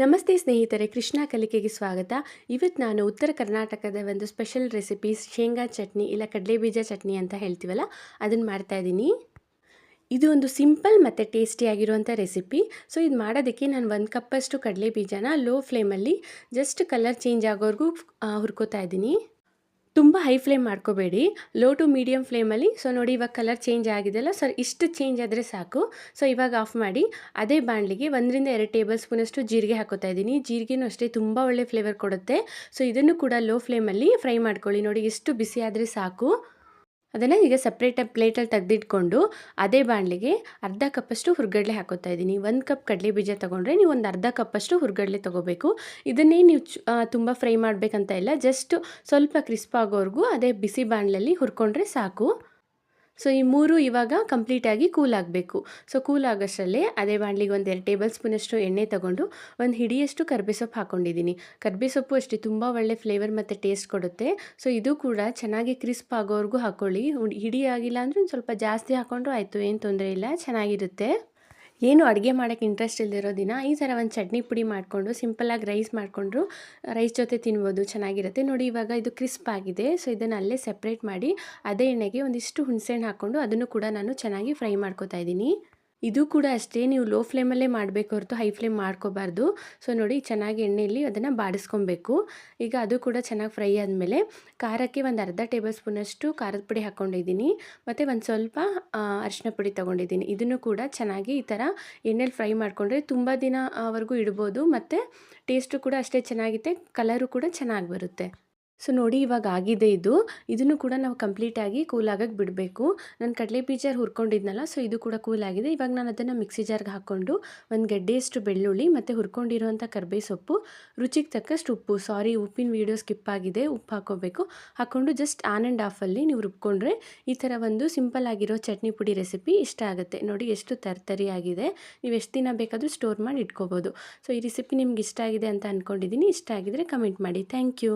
ನಮಸ್ತೆ ಸ್ನೇಹಿತರೆ, ಕೃಷ್ಣ ಕಲಿಕೆಗೆ ಸ್ವಾಗತ. ಇವತ್ತು ನಾನು ಉತ್ತರ ಕರ್ನಾಟಕದ ಒಂದು ಸ್ಪೆಷಲ್ ರೆಸಿಪಿ ಶೇಂಗಾ ಚಟ್ನಿ ಇಲ್ಲ ಕಡಲೆ ಬೀಜ ಚಟ್ನಿ ಅಂತ ಹೇಳ್ತೀವಲ್ಲ ಅದನ್ನು ಮಾಡ್ತಾ ಇದ್ದೀನಿ. ಇದು ಒಂದು ಸಿಂಪಲ್ ಮತ್ತು ಟೇಸ್ಟಿಯಾಗಿರುವಂಥ ರೆಸಿಪಿ ಸೊ ಇದು ಮಾಡೋದಕ್ಕೆ ನಾನು ಒಂದು ಕಪ್ಪಷ್ಟು ಕಡಲೆ ಬೀಜನ ಲೋ ಫ್ಲೇಮಲ್ಲಿ ಜಸ್ಟ್ ಕಲರ್ ಚೇಂಜ್ ಆಗೋವರೆಗೂ ಹುರ್ಕೋತಾ ಇದ್ದೀನಿ. ತುಂಬ ಹೈ ಫ್ಲೇಮ್ ಮಾಡ್ಕೋಬೇಡಿ. ಲೋ ಟು ಮೀಡಿಯಮ್ ಫ್ಲೇಮಲ್ಲಿ ಸೊ ನೋಡಿ ಇವಾಗ ಕಲರ್ ಚೇಂಜ್ ಆಗಿದೆಲ್ಲ ಸೊ ಇಷ್ಟು ಚೇಂಜ್ ಆದರೆ ಸಾಕು. ಸೊ ಇವಾಗ ಆಫ್ ಮಾಡಿ. ಅದೇ ಬಾಣಲಿಗೆ ಒಂದರಿಂದ ಎರಡು ಟೇಬಲ್ ಸ್ಪೂನಷ್ಟು ಜೀರಿಗೆ ಹಾಕೋತಾ ಇದ್ದೀನಿ. ಜೀರಿಗೆನೂ ಅಷ್ಟೇ ತುಂಬ ಒಳ್ಳೆ ಫ್ಲೇವರ್ ಕೊಡುತ್ತೆ. ಸೊ ಇದನ್ನು ಕೂಡ ಲೋ ಫ್ಲೇಮಲ್ಲಿ ಫ್ರೈ ಮಾಡ್ಕೊಳ್ಳಿ. ನೋಡಿ ಎಷ್ಟು ಬಿಸಿ ಆದರೆ ಸಾಕು. ಅದನ್ನು ಈಗ ಸಪ್ರೇಟಾಗಿ ಪ್ಲೇಟಲ್ಲಿ ತೆಗೆದಿಟ್ಕೊಂಡು ಅದೇ ಬಾಣಲಿಗೆ ಅರ್ಧ ಕಪ್ಪಷ್ಟು ಹುರ್ಗಡ್ಲೆ ಹಾಕೋತಾ ಇದ್ದೀನಿ. ಒಂದು ಕಪ್ ಕಡಲೆ ಬೀಜ ತೊಗೊಂಡ್ರೆ ನೀವು ಒಂದು ಅರ್ಧ ಕಪ್ಪಷ್ಟು ಹುರ್ಗಡ್ಲೆ ತೊಗೋಬೇಕು. ಇದನ್ನೇ ನೀವು ತುಂಬ ಫ್ರೈ ಮಾಡಬೇಕಂತ ಇಲ್ಲ ಜಸ್ಟ್ ಸ್ವಲ್ಪ ಕ್ರಿಸ್ಪ್ ಆಗೋವರೆಗೂ ಅದೇ ಬಿಸಿ ಬಾಣಲಲ್ಲಿ ಹುರ್ಕೊಂಡ್ರೆ ಸಾಕು. ಸೊ ಈ ಮೂರು ಇವಾಗ ಕಂಪ್ಲೀಟಾಗಿ ಕೂಲ್ ಆಗಬೇಕು. ಸೊ ಕೂಲ್ ಆಗೋಷ್ಟರಲ್ಲೇ ಅದೇ ಬಾಣಲಿಗೆ ಒಂದು ಎರಡು ಟೇಬಲ್ ಸ್ಪೂನಷ್ಟು ಎಣ್ಣೆ ತೊಗೊಂಡು ಒಂದು ಹಿಡಿಯಷ್ಟು ಕರ್ಬೇ ಸೊಪ್ಪು ಹಾಕ್ಕೊಂಡಿದ್ದೀನಿ ಕರ್ಬೇ ಸೊಪ್ಪು ಅಷ್ಟೇ ತುಂಬ ಒಳ್ಳೆ ಫ್ಲೇವರ್ ಮತ್ತು ಟೇಸ್ಟ್ ಕೊಡುತ್ತೆ. ಸೊ ಇದು ಕೂಡ ಚೆನ್ನಾಗಿ ಕ್ರಿಸ್ಪ್ ಆಗೋವರೆಗೂ ಹಾಕ್ಕೊಳ್ಳಿ ಹಿಡಿ ಆಗಿಲ್ಲ ಅಂದರೆ ಒಂದು ಸ್ವಲ್ಪ ಜಾಸ್ತಿ ಹಾಕ್ಕೊಂಡ್ರು ಆಯಿತು, ಏನು ತೊಂದರೆ ಇಲ್ಲ, ಚೆನ್ನಾಗಿರುತ್ತೆ. ಏನು ಅಡುಗೆ ಮಾಡೋಕ್ಕೆ ಇಂಟ್ರೆಸ್ಟ್ ಇಲ್ಲದಿರೋ ದಿನ ಈ ಥರ ಒಂದು ಚಟ್ನಿ ಪುಡಿ ಮಾಡಿಕೊಂಡು ಸಿಂಪಲ್ಲಾಗಿ ರೈಸ್ ಮಾಡಿಕೊಂಡ್ರು ರೈಸ್ ಜೊತೆ ತಿನ್ಬೋದು, ಚೆನ್ನಾಗಿರುತ್ತೆ. ನೋಡಿ ಇವಾಗ ಇದು ಕ್ರಿಸ್ಪ್ ಆಗಿದೆ. ಸೊ ಇದನ್ನು ಅಲ್ಲೇ ಸಪ್ರೇಟ್ ಮಾಡಿ ಅದೇ ಎಣ್ಣೆಗೆ ಒಂದಿಷ್ಟು ಹುಣಸೆಹಣ್ಣು ಹಾಕ್ಕೊಂಡು ಅದನ್ನು ಕೂಡ ನಾನು ಚೆನ್ನಾಗಿ ಫ್ರೈ ಮಾಡ್ಕೋತಾ ಇದ್ದೀನಿ. ಇದು ಕೂಡ ಅಷ್ಟೇ, ನೀವು ಲೋ ಫ್ಲೇಮಲ್ಲೇ ಮಾಡಬೇಕು ಹೊರತು ಹೈ ಫ್ಲೇಮ್ ಮಾಡ್ಕೋಬಾರ್ದು. ಸೊ ನೋಡಿ ಚೆನ್ನಾಗಿ ಎಣ್ಣೆಯಲ್ಲಿ ಅದನ್ನು ಬಾಡಿಸ್ಕೊಬೇಕು. ಈಗ ಅದು ಕೂಡ ಚೆನ್ನಾಗಿ ಫ್ರೈ ಆದಮೇಲೆ ಖಾರಕ್ಕೆ ಒಂದು ಅರ್ಧ ಟೇಬಲ್ ಸ್ಪೂನಷ್ಟು ಖಾರದ ಪುಡಿ ಹಾಕ್ಕೊಂಡಿದ್ದೀನಿ ಮತ್ತು ಒಂದು ಸ್ವಲ್ಪ ಅರಿಶಿನ ಪುಡಿ ತೊಗೊಂಡಿದ್ದೀನಿ. ಇದನ್ನು ಕೂಡ ಚೆನ್ನಾಗಿ ಈ ಥರ ಎಣ್ಣೆಲಿ ಫ್ರೈ ಮಾಡಿಕೊಂಡ್ರೆ ತುಂಬ ದಿನವರೆಗೂ ಇಡ್ಬೋದು. ಮತ್ತು ಟೇಸ್ಟು ಕೂಡ ಅಷ್ಟೇ ಚೆನ್ನಾಗಿದೆ ಕಲರು ಕೂಡ ಚೆನ್ನಾಗಿ ಬರುತ್ತೆ. ಸೊ, ನೋಡಿ ಇವಾಗ ಆಗಿದೆ ಇದು. ಇದನ್ನು ಕೂಡ ನಾವು ಕಂಪ್ಲೀಟಾಗಿ ಕೂಲ್ ಆಗಕ್ಕೆ ಬಿಡಬೇಕು. ನಾನು ಕಡಲೆ ಬೀಜ ಹುರ್ಕೊಂಡಿದ್ನಲ್ಲ, ಸೊ ಇದು ಕೂಡ ಕೂಲ್ ಆಗಿದೆ. ಇವಾಗ ನಾನು ಅದನ್ನು ಮಿಕ್ಸಿ ಜಾರ್ಗೆ ಹಾಕ್ಕೊಂಡು ಒಂದು ಗಡ್ಡೆಯಷ್ಟು ಬೆಳ್ಳುಳ್ಳಿ ಮತ್ತು ಹುರ್ಕೊಂಡಿರುವಂಥ ಕರ್ಬೇ ಸೊಪ್ಪು, ರುಚಿಗೆ ತಕ್ಕಷ್ಟು ಉಪ್ಪು. ಸಾರಿ, ಉಪ್ಪಿನ ವೀಡಿಯೋ ಸ್ಕಿಪ್ ಆಗಿದೆ, ಉಪ್ಪು ಹಾಕೋಬೇಕು ಹಾಕ್ಕೊಂಡು ಜಸ್ಟ್ ಆನ್ ಆ್ಯಂಡ್ ಆಫಲ್ಲಿ ನೀವು ರುಬ್ಕೊಂಡ್ರೆ ಈ ಥರ ಒಂದು ಸಿಂಪಲ್ ಆಗಿರೋ ಚಟ್ನಿ ಪುಡಿ ರೆಸಿಪಿ ಇಷ್ಟ ಆಗುತ್ತೆ. ನೋಡಿ ಎಷ್ಟು ತರ್ತರಿ ಆಗಿದೆ. ನೀವು ಎಷ್ಟು ದಿನ ಬೇಕಾದರೂ ಸ್ಟೋರ್ ಮಾಡಿ ಇಟ್ಕೋಬೋದು. ಸೊ, ಈ ರೆಸಿಪಿ ನಿಮ್ಗೆ ಇಷ್ಟ ಆಗಿದೆ ಅಂತ ಅಂದ್ಕೊಂಡಿದ್ದೀನಿ ಇಷ್ಟ ಆಗಿದರೆ ಕಮೆಂಟ್ ಮಾಡಿ. Thank you.